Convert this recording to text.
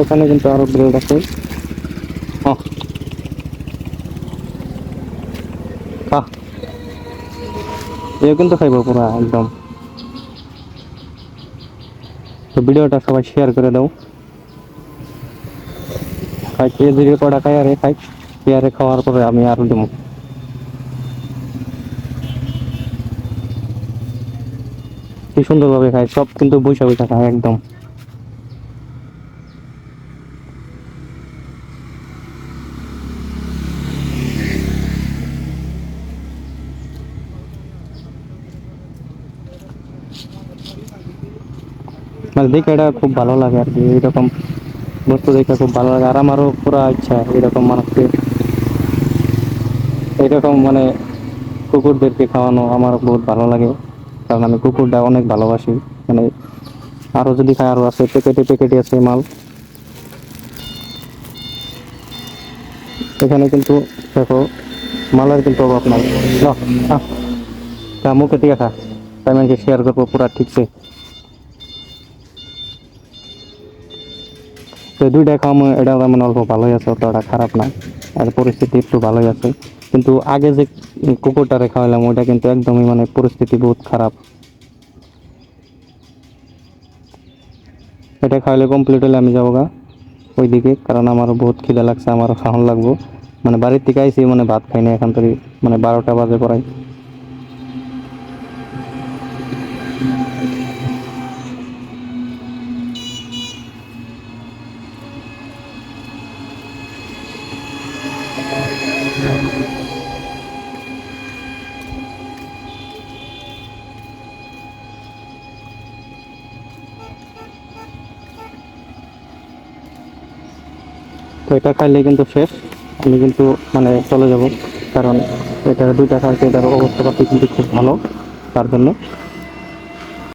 এখানে কিন্তু আরও ব্রেড আছে। এও কিন্তু খাইব পুরা, একদম। ভিডিওটা সবাই শেয়ার করে দাও। খাই ধীরে কটা খাই আরে খাই পেয়ারে খাওয়ার পরে আমি আরও দেবো। কি সুন্দরভাবে খায়, সব কিন্তু বৈশা বৈশা খায় একদম। মানে দেখে এটা খুব ভালো লাগে আর কি এরকম বস্তু দেখে খুব ভালো লাগে। আর আমারও পুরা ইচ্ছা এরকম মানুষকে, এরকম মানে কুকুরদেরকে খাওয়ানো আমার বহুত ভালো লাগে। কারণ আমি কুকুরটা অনেক ভালোবাসি। মানে আরও যদি খাই আরও আছে প্যাকেটে প্যাকেটে আছে মাল। এখানে কিন্তু দেখো, মালের কিন্তু অভাব নাই। মুখে খা। তাই আমি শেয়ার করব পুরা ঠিকছে তো দুইটা খাওয়া এটা মানে অল্প ভালোই আছে, অতটা খারাপ না। আর পরিস্থিতি একটু ভালোই আছে। কিন্তু আগে যে কুকুরটারে খাওয়ালাম ওইটা কিন্তু একদমই মানে পরিস্থিতি বহুত খারাপ। এটা খাওয়ালে কমপ্লিট হলে আমি যাব গা ওইদিকে, কারণ আমারও বহুত খিদে লাগছে, আমারও খাওয়ান লাগবো। মানে বাড়ির থেকে আইসি মানে ভাত খাই না এখান থেকে মানে বারোটা বাজে পড়াই তো এটা খাইলে কিন্তু শেষ। আমি কিন্তু মানে চলে যাব, কারণ এটা দুইটা খাইতে এটার অবস্থা পাতি কিন্তু খুব ভালো, তার জন্য।